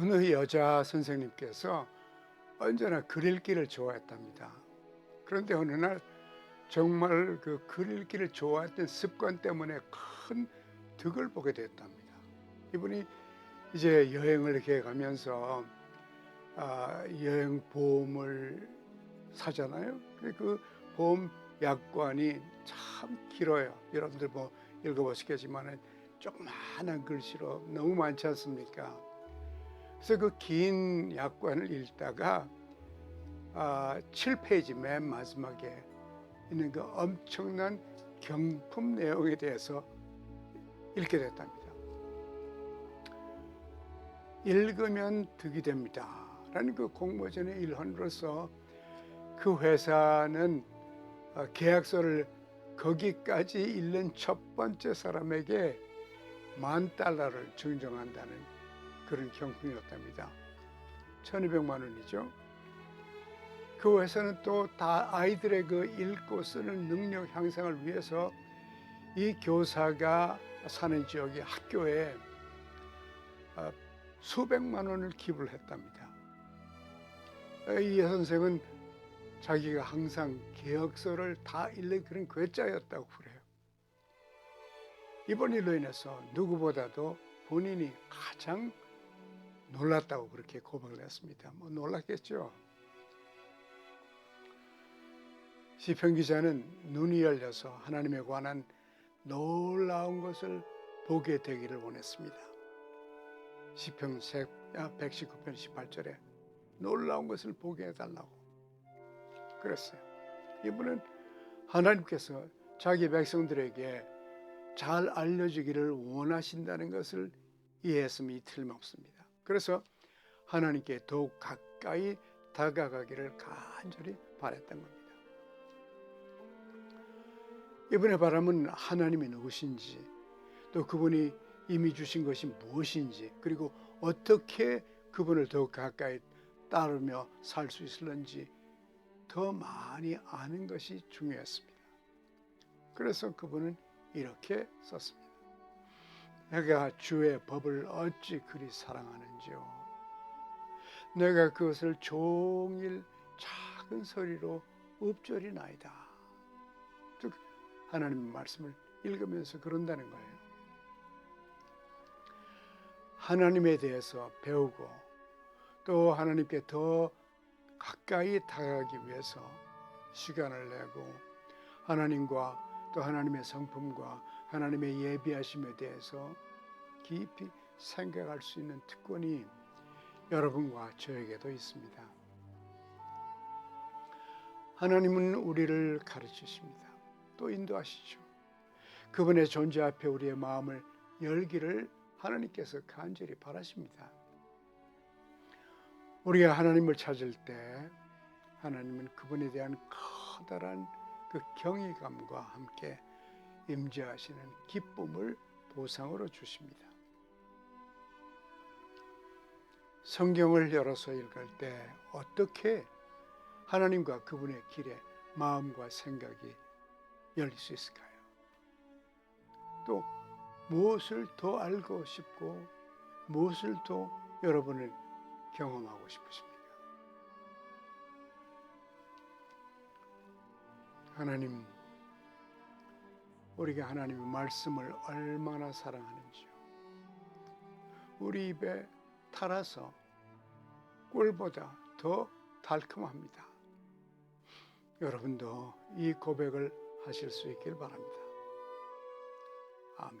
어느 여자 선생님께서 언제나 그릴기를 좋아했답니다. 그런데 어느 날 정말 그 그릴기를 좋아했던 습관 때문에 큰 득을 보게 됐답니다. 이분이 이제 여행을 계획하면서 아, 여행 보험을 사잖아요. 그 보험 약관이 참 길어요. 여러분들 뭐 읽어보시겠지만은 조그마한 글씨로 너무 많지 않습니까? 그래서 그 긴 약관을 읽다가 아, 7페이지 맨 마지막에 있는 그 엄청난 경품 내용에 대해서 읽게 됐답니다. 읽으면 득이 됩니다. 라는 그 공모전의 일환으로서 그 회사는 어, 계약서를 거기까지 읽는 첫 번째 사람에게 만 달러를 증정한다는 그런 경품이었답니다. 1200만 원이죠. 그 회사는 또 다 아이들의 그 읽고 쓰는 능력 향상을 위해서 이 교사가 사는 지역의 학교에 어, 수백만 원을 기부를 했답니다. 이 선생은 자기가 항상 개혁서를 다 읽는 그런 괴짜였다고 그래요. 이번 일로 인해서 누구보다도 본인이 가장 놀랐다고 그렇게 고백을 했습니다. 뭐 놀랐겠죠. 시편 기자는 눈이 열려서 하나님에 관한 놀라운 것을 보게 되기를 원했습니다. 시편 119편 18절에 놀라운 것을 보게 해달라고 그랬어요. 이분은 하나님께서 자기 백성들에게 잘 알려주기를 원하신다는 것을 이해했음이 틀림없습니다. 그래서 하나님께 더욱 가까이 다가가기를 간절히 바랬던 겁니다. 이번의 바람은 하나님이 누구신지 또 그분이 이미 주신 것이 무엇인지 그리고 어떻게 그분을 더욱 가까이 따르며 살 수 있을는지 더 많이 아는 것이 중요했습니다. 그래서 그분은 이렇게 썼습니다. 내가 주의 법을 어찌 그리 사랑하는지요. 내가 그것을 종일 작은 소리로 읊조리나이다. 즉 하나님의 말씀을 읽으면서 그런다는 거예요. 하나님에 대해서 배우고 또 하나님께 더 가까이 다가가기 위해서 시간을 내고 하나님과 또 하나님의 성품과 하나님의 예비하심에 대해서 깊이 생각할 수 있는 특권이 여러분과 저에게도 있습니다. 하나님은 우리를 가르치십니다. 또 인도하시죠. 그분의 존재 앞에 우리의 마음을 열기를 하나님께서 간절히 바라십니다. 우리가 하나님을 찾을 때 하나님은 그분에 대한 커다란 그 경외감과 함께 임재하시는 기쁨을 보상으로 주십니다. 성경을 열어서 읽을 때 어떻게 하나님과 그분의 길에 마음과 생각이 열릴 수 있을까요? 또 무엇을 더 알고 싶고 무엇을 더 여러분을 경험하고 싶으십니까? 하나님, 우리가 하나님의 말씀을 얼마나 사랑하는지요. 우리 입에 달아서 꿀보다 더 달콤합니다. 여러분도 이 고백을 하실 수 있길 바랍니다. 아멘.